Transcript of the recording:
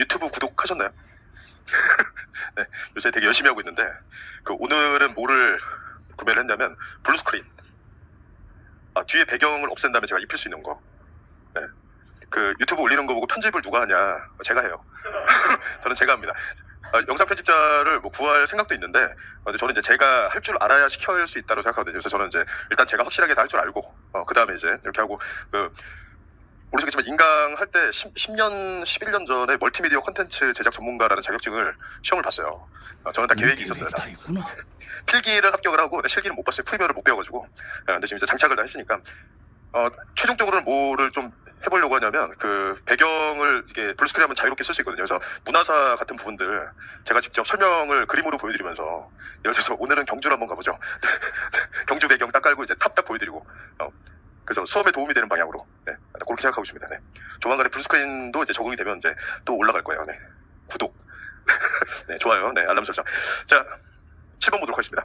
유튜브 구독하셨나요? 네, 요새 되게 열심히 하고 있는데 그 오늘은 뭐를 구매를 했냐면 블루스크린. 아, 뒤에 배경을 없앤 다음에 제가 입힐 수 있는 거. 네. 그 유튜브 올리는 거 보고 편집을 누가 하냐? 제가 해요. 저는 제가 합니다. 아, 영상 편집자를 뭐 구할 생각도 있는데 어, 저는 이제 제가 할 줄 알아야 시킬 수 있다고 생각하거든요. 그래서 저는 이제 일단 제가 확실하게 다 할 줄 알고 그 다음에 이제 이렇게 하고 그 모르시겠지만 인강 할 때 10, 년 11년 전에 멀티미디어 콘텐츠 제작 전문가라는 자격증을 시험을 봤어요. 어, 저는 다 계획이 있었어요. 다. 있구나. 필기를 합격을 하고 실기를 못 봤어요. 프리미어를 못 배워가지고. 어, 근데 지금 이제 장착을 다 했으니까 어, 최종적으로는 뭐를 좀 해보려고 하냐면 그 배경을 이게 블루스크린 하면 자유롭게 쓸 수 있거든요. 그래서 문화사 같은 부분들 제가 직접 설명을 그림으로 보여드리면서 예를 들어서 오늘은 경주를 한번 가보죠. 경주 배경 딱 깔고 이제 탑 딱 보여드리고 어, 그래서 수업에 도움이 되는 방향으로 네, 그렇게 생각하고 있습니다. 네. 조만간에 블루스크린도 이제 적응이 되면 이제 또 올라갈 거예요. 네. 구독. 네, 좋아요. 네, 알람 설정. 자, 7번 보도록 하겠습니다.